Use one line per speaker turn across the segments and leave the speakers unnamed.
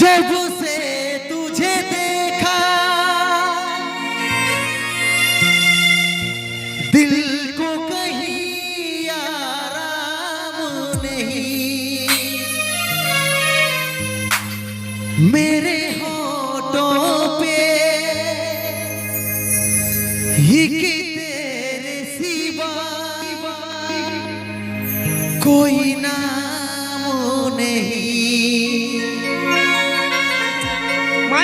जब से तुझे देखा। दिल को कहीं आराम नहीं। मेरे होठों पे ही तेरे सिवा कोई नाम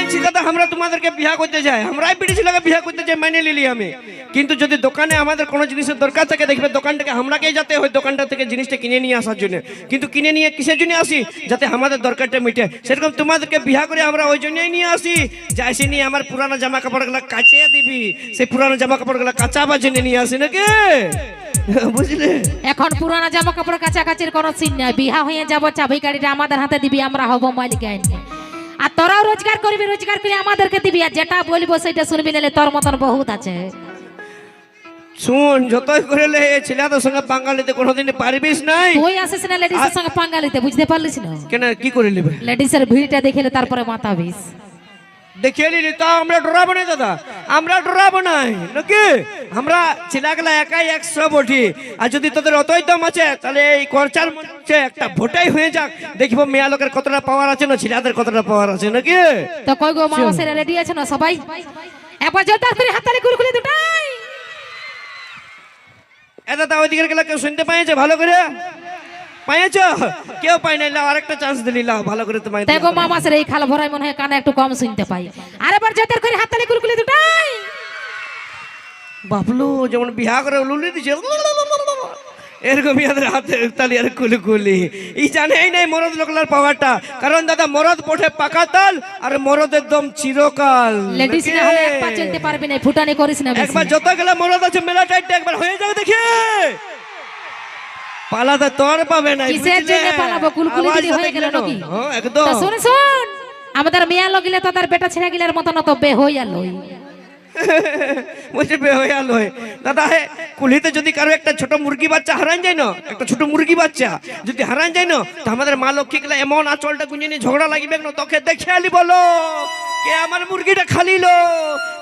মানছি দাদা আমরা তোমাদেরকে বিয়া করতে চাই। আমরাই পিটি ছেলেকে বিয়া করতে চাই, মেনে নিলি আমি। কিন্তু যদি দোকানে আমাদের কোনো জিনিসের দরকার থাকে, দেখবে দোকানটাকে আমরাকেই যাতে হয়, দোকানটা থেকে জিনিসটা কিনে নিয়ে আসার জন্য। কিন্তু কিনে নিয়ে কিসের জন্য আসি? যাতে আমাদের দরকারটা মিটে। সেরকম তোমাদেরকে বিয়া করে আমরা ওই জন্যই নিয়ে আসি। যে আসি নিয়ে আমার পুরানো জামা কাপড়গুলো কাচিয়ে দিবি। সেই পুরানো জামা কাপড়গুলো কাচাবার জন্য নিয়ে আসি নাকি? বুঝলে?
এখন পুরানা জামা কাপড় কাছাকাছির কোনো সিন নাই। বিহা হয়ে যাব, চাবি গাড়িটা আমাদের হাতে দিবি, আমরা হব মালিক আইনে আর তোরাও রোজগার করবি রোজগার করে আমাদেরকে দিবি আর যেটা বলব সেটা শুনবি নাহলে তোর মতন বহুত আছে।
শুন যতই করেলে এই ছেলেদের সঙ্গে বাঙালিতে কোনোদিন পারবিস নাই?
তুই আসিস না লেডিসের সঙ্গে পাঙ্গালিতে বুঝতে পারলিস না?
কেন কি করে নেবে?
লেডিসের ভিড়টা দেখলে তারপরে মাতাবিস
দেখিয়ে নিলি তা আমরা ডরাবো না দাদা। আমরা ডরাবো নাই নাকি? আমরা ছেলেগুলা একাই একশো বটি। আর যদি তোদের অতই দম আছে তাহলে এই খরচার মধ্যে একটা ভোটাই হয়ে যাক। দেখব মেয়া লোকের কতটা পাওয়ার আছে না ছেলেদের কতটা পাওয়ার আছে নাকি?
তো কই গো মা সেরা রেডি আছে না সবাই? একবার জোরদার করে হাততালি কুলকুলি দুটাই।
এ দাদা ওইদিকের গেলে কেউ শুনতে পাইছে ভালো করে? পাইছ কেউ পাই নাই লাও আরেকটা চান্স দিলি লাও ভালো করে তোমায়
গো মামা সেরা এই খাল ভরাই মনে হয় কানে একটু কম শুনতে পাই আরেবার জোরদার করে হাততালি কুলকুলি দুটাই।
বাবলু যেমন বিহা করে লুলি দিছে হাতে তালি আর কুলি কুলি এই জানে নাই মরদ লোকলার পাওয়ারটা কারণ দাদা মরদ পঠে পাকা তাল আর মরদ একদম চিরকাল।
লেডিস না হলে এক পা চলতে পারবি না ফুটানি করিস না
একবার যত গেলে মরদ আছে মেলা টাইট একবার হয়ে যাবে দেখি। পালাতে তোর পাবে না
কিসের জন্য পালাবো? কুলকুলি দিদি হয়ে গেল নাকি?
হ্যাঁ একদম।
তা শুন শুন আমাদের মিয়া লগিলে তো তার বেটা ছেড়া গিলার মতন তো বে হইয়া লই।
বলছে বে হয়ে আলো দাদা হে কুলিতে যদি কারও একটা ছোট মুরগি বাচ্চা হারান যায় না একটা ছোট মুরগি বাচ্চা যদি হারান যায় না তো আমাদের মা লক্ষ্মী গেলে এমন আচলটা গুঁজে নিয়ে ঝগড়া লাগবে না তোকে দেখে আলি বলো কে আমার মুরগিটা খালিলো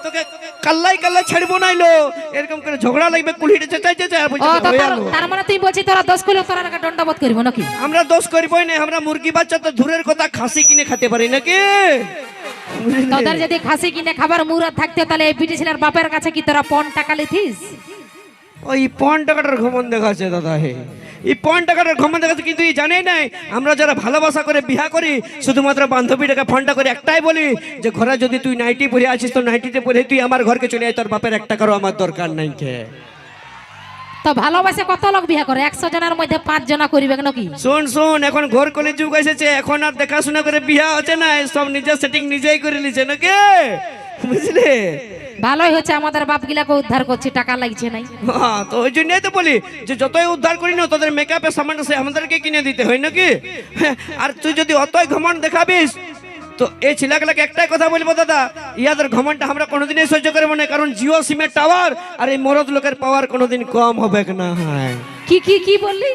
তোকে কাল্লাই কাল্লাই ছাড়বো নাইলো এরকম করে ঝগড়া লাগবে কুলিটা চেঁচাই চেঁচাই আর বলছে
তোর- মানে তুই বলছিস তোরা দশ কিলো তোরা একটা দণ্ডবোধ করব নাকি?
আমরা দোষ করবই না আমরা মুরগি বাচ্চা তো দূরের কথা খাসি কিনে খেতে পারি নাকি?
তোদের যদি খাসি কিনে খাবার মুরাদ থাকতে তাহলে এই বিটি ছেলের বাপের কাছে কি তোরা পন টাকা লিথিস
ওই পন টাকাটার ঘমন দেখাচ্ছে দাদা হে। এই পন টাকাটার ঘমন দেখাচ্ছে কিন্তু এই জানেই নাই আমরা যারা ভালোবাসা করে বিয়া করি শুধুমাত্র বান্ধবীটাকে ফোনটা করে একটাই বলি যে ঘরে যদি তুই নাইটি পরে আছিস তো নাইটিতে পরে তুই আমার ঘরকে চলে আয় তোর বাপের এক টাকারও আমার দরকার নাই কে।
তো ভালোবাসে কত লোক বিয়া করে? একশো জনের মধ্যে পাঁচ জনা করিবে নাকি?
শোন শোন এখন ঘর কলে যুগ এসেছে এখন আর দেখাশোনা করে বিয়া হচ্ছে না সব নিজের সেটিং নিজেই করে নিছে নাকি? বুঝলে?
ভালোই হচ্ছে আমাদের বাপ গিলাকে উদ্ধার করছি টাকা লাগছে নাই।
হ্যাঁ, তো ওই জন্যই তো বলি যে যতই উদ্ধার করি না তোদের মেকআপের সামান সে আমাদেরকে কিনে দিতে হয় নাকি? হ্যাঁ, আর তুই যদি অতই ঘমন দেখাবিস তো এই ছেলেগুলাকে একটাই কথা বলব দাদা ইয়াদের ঘমনটা আমরা কোনোদিনই সহ্য করব না কারণ জিও সিমের টাওয়ার আর এই মরদ লোকের পাওয়ার কোনোদিন কম হবে না। হয়
কি কি কি বললি?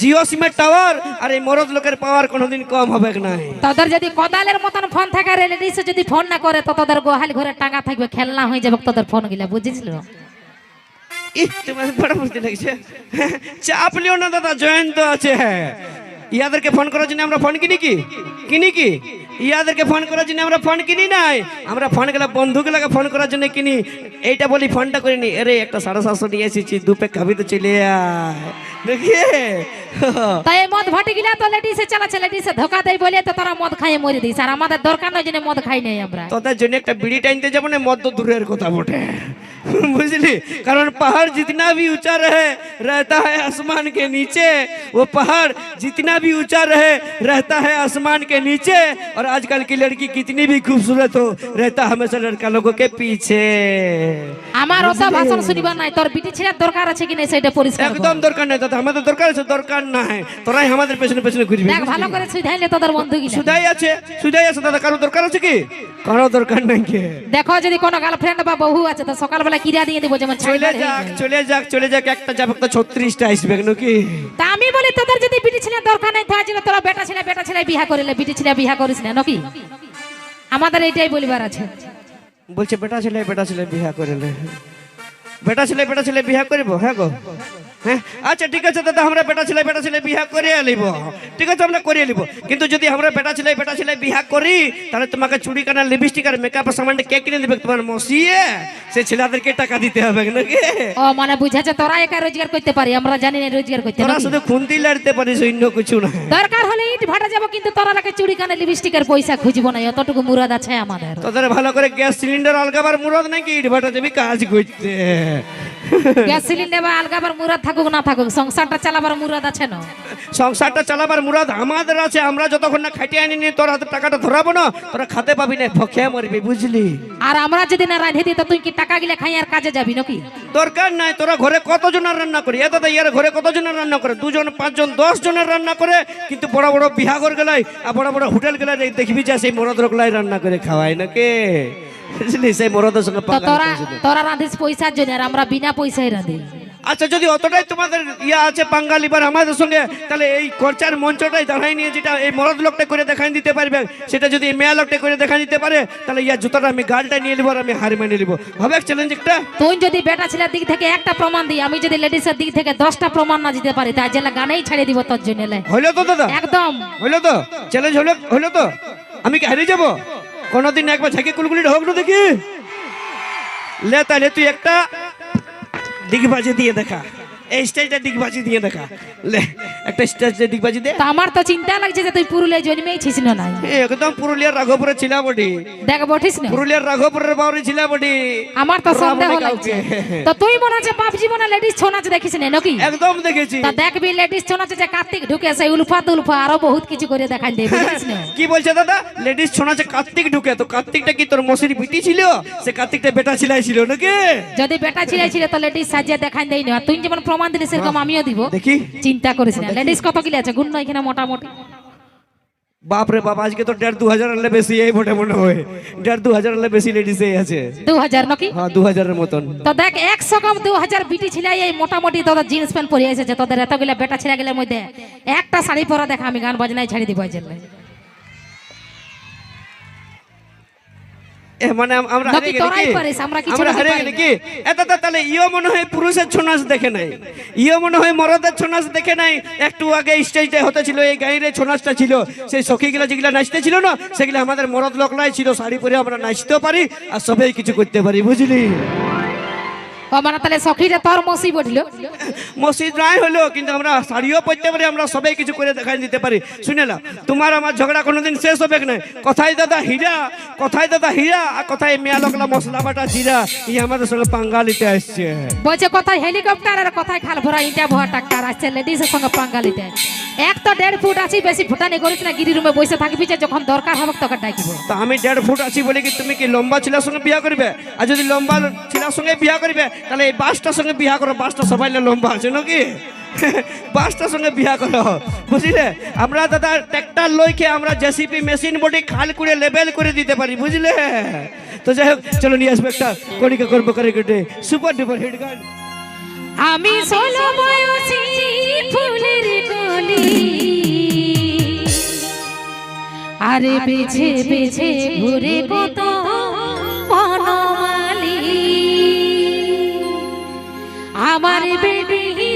জিও সিমের টাওয়ার আর এই মরদ লোকের পাওয়ার কোনোদিন কম হবে না
তাদের যদি কদালের মতন ফোন থাকে আর লেডিসে যদি ফোন না করে তো তাদের গোহাল ঘরে টাকা থাকবে খেলনা হয়ে যাবে তাদের ফোন গিলা বুঝেছিল
তোমার বড় বুঝতে লাগছে। চাপ লিও না দাদা জয়ন্ত আছে। ইয়াদেরকে ফোন করার জন্য আমরা ফোন কিনি কি? কিনি কি? ইয়াদেরকে ফোন করার জন্য আমরা ফোন কিনি নাই। আমরা ফোন গেলে বন্ধুগুলোকে ফোন করার জন্য কিনি। এইটা বলি ফোনটা করিনি আরে একটা সাড়ে সাতশো নিয়ে এসেছি দু প্যাক খাবি তো চলে দেখিয়ে
তাই মদ ভাটি গিলা তো লেডিসে চালাচ্ছে লেডিসে ধোকা দেয় বলে তো তারা মদ খাইয়ে মরে দিস আর আমাদের দরকার নয় জন্য মদ খাই নাই আমরা।
তোদের জন্য একটা বিড়ি টাইনতে যাব না মদ তো দূরের কথা বটে। বুঝলি কারণ पहाड़ जितना भी ऊंचा रहे रहता है आसमान के नीचे वो पहाड़ जितना भी ऊंचा रहे रहता है आसमान के नीचे और आजकल की लड़की कितनी भी खूबसूरत हो रहता हमेशा लड़का लोगों के पीछे
আমার অত ভাষণ শুনিবার নাই তোর বিটি ছেলের দরকার আছে কি নাই সেটা পরিষ্কার কর।
একদম দরকার নাই দাদা আমাদের দরকার আছে দরকার নাই তোরাই আমাদের পেছনে পেছনে ঘুরবি
দেখ ভালো করে সুধাইলে তোদের বন্ধু গিলা
সুদাই আছে সুদাই আছে দাদা কারো দরকার আছে কি কারো দরকার নাই কে
দেখো যদি কোনো গার্লফ্রেন্ড বা বহু আছে তো সকালবেলা কিরা দিয়ে দেবো যেমন
চলে যাক চলে যাক চলে যাক একটা যাবে তো ছত্রিশটা আসবে নাকি?
তা আমি বলি তোদের যদি বিটি ছেলে দরকার নাই তাহলে তোরা বেটা ছেলে বেটা ছেলে বিহা করিলে বিটি ছেলে বিহা করিস না নাকি? আমাদের এইটাই বলিবার আছে।
বলছে বেটা ছেলে বেটা ছেলে বিয়া করিলে বেটা ছেলে বেটা ছেলে বিয়া করব? হ্যাঁ গো। হ্যাঁ? আচ্ছা ঠিক আছে দাদা আমরা বেটা ছেলে বেটা ছেলে বিয়া করে আলিব ঠিক আছে আমরা করে আলিব কিন্তু যদি আমরা বেটা ছেলে বেটা ছেলে বিয়া করি তাহলে তোমাকে চুড়ি কানা লিপস্টিক আর মেকআপের সামানটা কে কিনে দেবে তোমার মসিয়ে। সে ছেলেদেরকে টাকা দিতে হবে নাকি?
ও মানে বুঝাচ্ছে তোরা একা রোজগার করতে পারি আমরা জানি না রোজগার করতে
তোরা? শুধু খুন্তি লাড়তে পারিস অন্য কিছু না।
দরকার হলে ইট ভাটা যাব কিন্তু তোরা লাগে চুড়ি কানে লিপস্টিকের পয়সা খুঁজবো না এতটুকু মুরাদ আছে আমাদের।
তোদের ভালো করে গ্যাস সিলিন্ডার আলগাবার মুরদ নাকি ইট ভাটা যাবি কাজ করতে?
গ্যাস সিলিন্ডার বা আলগাবার মুরাদ থাকুক না থাকুক সংসারটা চালাবার মুরাদ আছে না?
সংসারটা চালাবার মুরাদ আমাদের আছে আমরা যতক্ষণ না খাটিয়ে আনি নি তোর হাতে টাকাটা ধরাবো না তোরা খাতে পাবি না ফকে মরবি বুঝলি?
আর আমরা যদি না রাঁধে দিই তো তুই কি টাকা গিলে খাই আর কাজে যাবি নাকি?
দরকার নাই তোরা ঘরে কতজনের রান্না করি? এত ইয়ার ঘরে কতজনের রান্না করে? দুজন পাঁচজন দশ জনের রান্না করে কিন্তু বড় বড় বিহাগর গেলাই আর বড় বড় হোটেল গেলাই দেখবি যে সেই মরদ লোকলাই রান্না করে খাওয়াই নাকি? সেই মরদের সঙ্গে
তোরা তোরা রাঁধিস পয়সার জন্য আর আমরা বিনা পয়সায় রাঁধি।
আচ্ছা যদি অতটাই তোমাদের ইয়া আছে বাঙালি বা আমাদের সঙ্গে তাহলে এই খরচার মঞ্চটাই দাঁড়াই নিয়ে যেটা এই মরদ লোকটা করে দেখাই দিতে পারবে সেটা যদি মেয়া লোকটা করে দেখাই দিতে পারে তাহলে ইয়া জুতাটা আমি গালটা নিয়ে নেব আর আমি হার মেনে নেব। হবে চ্যালেঞ্জ একটা?
তুই যদি বেটা ছেলের দিক থেকে একটা প্রমাণ দিই আমি যদি লেডিসের দিক থেকে দশটা প্রমাণ না দিতে পারি তাই জেলা গানেই ছেড়ে দিব তোর জন্য।
হইল তো দাদা?
একদম।
হইল তো? চ্যালেঞ্জ হলো হইল তো? আমি কি হারিয়ে যাব? কোনোদিন একবার ঝেঁকে কুলগুলি হোক না দেখি। লে তাহলে তুই একটা দিগবাজি দিয়ে দেখা। এই স্টেজটা দিগবাজি দিয়ে দেখা। লে একটা স্টেজটা দিগবাজি দে।
আমার তো চিন্তা লাগছে যে তুই পুরুলিয়া জন্মেইছিস না নাই।
একদম পুরুলিয়ার রাঘবপুরে ছিলা বটি।
দেখ বঠিস না।
পুরুলিয়ার রাঘবপুরের বাউরি ছিলা বটি।
আমার তো সন্দেহ লাগছে। তো তুই মনে হচ্ছে বাপ জীবনে লেডিস ছৌ নাচ দেখিস না নাকি?
একদম দেখেছি।
তা দেখবি লেডিস ছৌ নাচে যে কার্তিক ঢুকে সেই উলফা তুলফা আরও বহুত কিছু করে দেখাই দেবে বুঝিস না।
কি বলছে দাদা? লেডিস শোনাচ্ছে কার্তিক ঢুকে তো কার্তিকটা কি তোর মসির বিটি ছিল? সে কার্তিকটা বেটা ছিলাই ছিল নাকি?
যদি বেটা ছিলে ছিল তো লেডিস সাজিয়ে দেখাই দেই না। তুই যেমন প্রমাণ দিলি সেরকম আমিও দিব।
দেখি।
চিন্তা করিস না লেডিস কত কিলো আছে? গুণ এখানে মোটামুটি?
বাপ রে বাপ আজকে তো দেড় দু হাজার আনলে বেশি এই মোটে মনে হয়। দেড় দু হাজার আনলে বেশি লেডিস এই আছে।
দু হাজার নাকি?
হ্যাঁ দু হাজারের মতন।
তো দেখ একশো কম দু হাজার বিটি ছিল এই মোটামুটি তোদের জিন্স প্যান্ট পরে এসেছে। তোদের এতগুলা বেটা ছেলে গেলে মধ্যে একটা শাড়ি পরা দেখা আমি গান বাজনায় ছাড়ি দিব জন্য।
মানে আমরা কি?
আমরা
গেলি। কি? তাহলে ইও মনে হয় পুরুষের দেখে নাই। ইও মনে হয় মরদের দেখে নাই। একটু আগে স্টেজটা হতে ছিল এই গাইরে ছিল। সেই সখীগুলো যেগুলো নাচতে ছিল না সেগুলো আমাদের মরদ লোকলাই ছিল শাড়ি পরে আমরা নাচতেও পারি আর সবাই কিছু করতে পারি বুঝলি?
মানে তাহলে সখীটা তোর মসি বটলো
মসজিদ নাই হলো কিন্তু আমরা শাড়িও পরতে পারি আমরা সবাই কিছু করে দেখাই দিতে পারি। শুনে না তোমার আমার ঝগড়া কোনোদিন শেষ হবে না কথাই দাদা হীরা কথাই দাদা হীরা আর কথাই মেয়া লোকলা মশলা বাটা জিরা ই আমাদের সঙ্গে পাঙ্গালিতে আসছে।
বলছে কোথায় হেলিকপ্টার আর কোথায় খাল ভরা ইটা ভরা ট্রাক্টর আসছে লেডিসের সঙ্গে পাঙ্গালিতে এক তো দেড় ফুট আছি বেশি ফুটানি করিস না গিরি রুমে বসে থাকবি যে যখন দরকার হবে তোকে ডাকিব
তা আমি দেড় ফুট আছি বলে কি তুমি কি লম্বা ছেলের সঙ্গে বিয়া করবে? আর যদি লম্বা ছেলের সঙ্গে বিয়া করবে তাহলে এই বাসটার সঙ্গে বিয়া করো বাসটা সবাই লম্বা আছে নাকি? বাসটার সঙ্গে বিয়া করো। বুঝলে? আমরা দাদা ট্র্যাক্টর লইকে আমরা জেসিপি মেশিন বডি খাল করে লেভেল করে দিতে পারি বুঝলে? তো যাই হোক চলো নিয়ে আসব একটা কণিকা করে সুপার ডুপার হিট গান।
আমি ষোলো বয়সী ফুলের কলি আরে বেছে বেছে ঘুরে কত বনমালি। আমার বেবি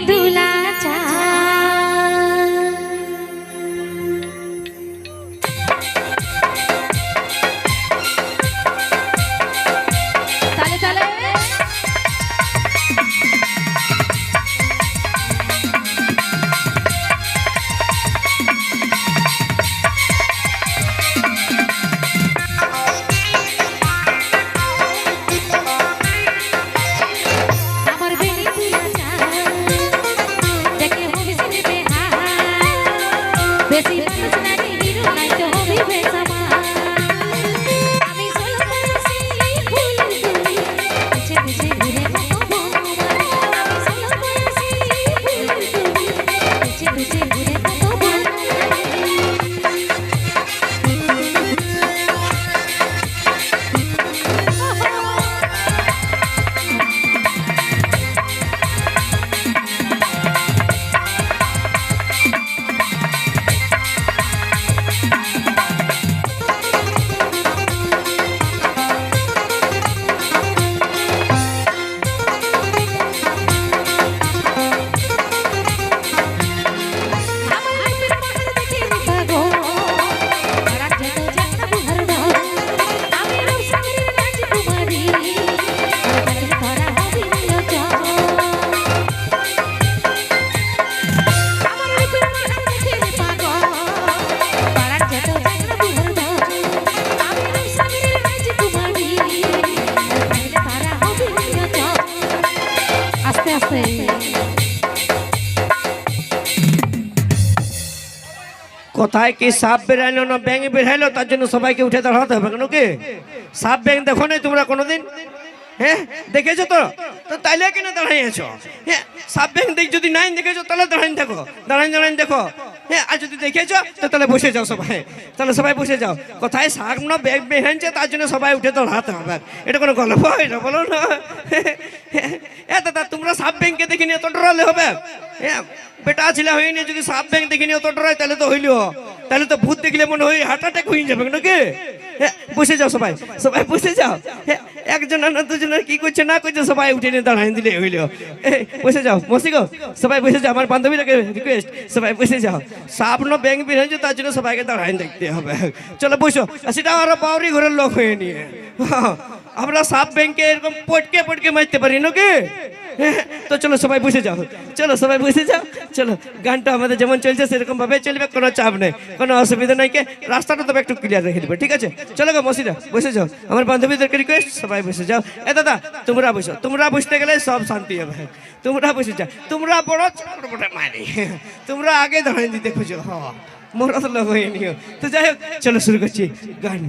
কোথায় কি সাপ বেরাইলো না ব্যাঙ বেরাইলো তার জন্য সবাইকে উঠে দাঁড়াতে হবে কেন কি? সাপ ব্যাঙ দেখো নাই তোমরা কোনোদিন? হ্যাঁ দেখেছ তো? তো তাইলে কেন দাঁড়াইয়েছো? হ্যাঁ সাপ ব্যাঙ দেখ যদি নাই, দেখেছ? তাহলে দাঁড়াইন দেখো, দাঁড়াইন দাঁড়াইন দেখো। হ্যাঁ আর যদি দেখেছ তো তাহলে বসে যাও সবাই। তাহলে সবাই বসে যাও। কোথায় সাপ না ব্যাগ বেহেনছে তার জন্য সবাই উঠে দাঁড়াতে হবে। এটা কোনো গল্প হয় না বলো না। এ দাদা তোমরা সাপ ব্যাংকে দেখিনি অত ডরালে হবে। হ্যাঁ বেটা ছিল হয়নি যদি সাপ ব্যাংক দেখিনি অত ডরাই তাহলে তো হইল। তাহলে তো ভূত দেখলে মনে হয় হার্ট অ্যাটাক হয়ে যাবে নাকি? হ্যাঁ, বসে যাও সবাই সবাই বসে যাও। একজন না দুজনের কি করছে না করছে সবাই উঠে নিয়ে দাঁড়াই দিলে হইল। বসে যাও মসি গো সবাই বসে যাও আমার বান্ধবীটাকে রিকোয়েস্ট সবাই বসে যাও। সাপ না ব্যাংক বের হয়েছে তার জন্য সবাইকে দাঁড়াই দেখতে হবে। চলো বসো সেটা আরও বাউরি ঘরের লোক হয়ে নিয়ে। হ্যাঁ, আমরা সাপ ব্যাংকে এরকম পটকে পটকে মারতে পারি নাকি? তো চলো সবাই বসে যাও। চলো সবাই বসে যাও। চলো, গানটা আমাদের যেমন চলছে সেরকম ভাবে চলবে, কোনো চাপ নেই। কোনো অসুবিধা নাই কে? রাস্তাটা তবে একটু ক্লিয়ার রেখে দেবে, ঠিক আছে? চলো গো মসিদা বসে যাও। আমার বান্ধবীদেরকে রিকোয়েস্ট সবাই বসে যাও। এ দাদা, তোমরা বসো। তোমরা বসতে গেলে সব শান্তি হবে। তোমরা বসে যাও। তোমরা বড় বড় মারি তোমরা আগে দাঁড়াই দিতে খুঁজো। মোরা তো লোক হয়ে তো যাই হোক, চলো শুরু করছি গান।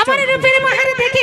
আমার রূপের মাহার দেখে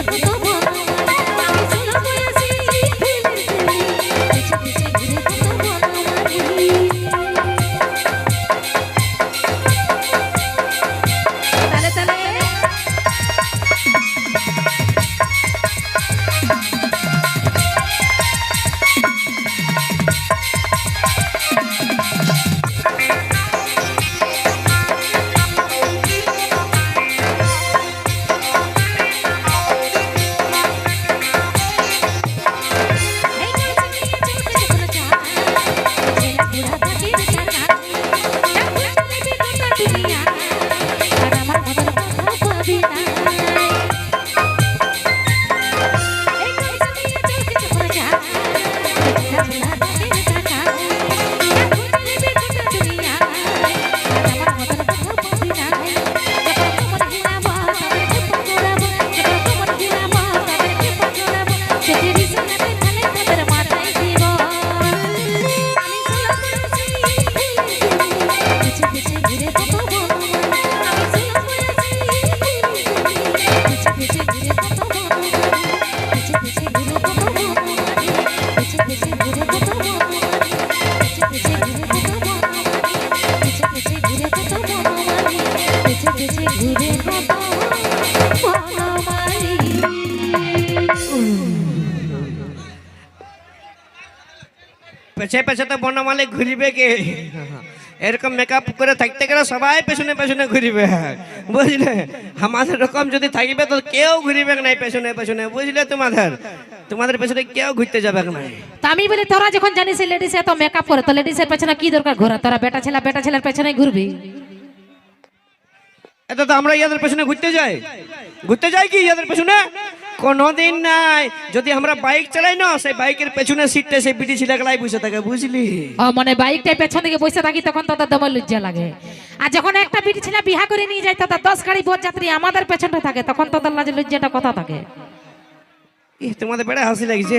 পিছে পেছে পেছে
তো বনমালে ঘুরিবে কে? এরকম মেকআপ করে থাকতে গেলে সবাই পেছনে পেছনে ঘুরিবে। বুঝলে? আমাদের রকম যদি থাকবে তো কেউ ঘুরিবে নাই পেছনে পেছনে। বুঝলে তোমাদের? তোমাদের পেছনে কেউ ঘুরতে যাবে না
আমি বলি তোরা যখন জানিস লেডিস এত মেকআপ করে তো লেডিসের পেছনে কি দরকার ঘোরা? তোরা বেটা ছেলে বেটা ছেলের পেছনে ঘুরবি।
এটা তো আমরা ইয়াদের পেছনে ঘুরতে যাই। ঘুরতে যাই কি ইয়াদের পেছনে? কোনোদিন নাই। যদি আমরা বাইক চালাই না সেই বাইকের পেছনে সিটটা সেই বিটি ছেলেগুলাই বসে থাকে বুঝলি?
ও মানে বাইকটাই পেছন দিকে বসে থাকি তখন তোদের দমে লজ্জা লাগে। আর যখন একটা বিটি ছেলে বিহা করে নিয়ে যায় তত দশ গাড়ি বোধ যাত্রী আমাদের পেছনটা থাকে তখন তো লাজে লজ্জাটা কথা থাকে।
তোমাদের বেড়ে হাসি লাগছে।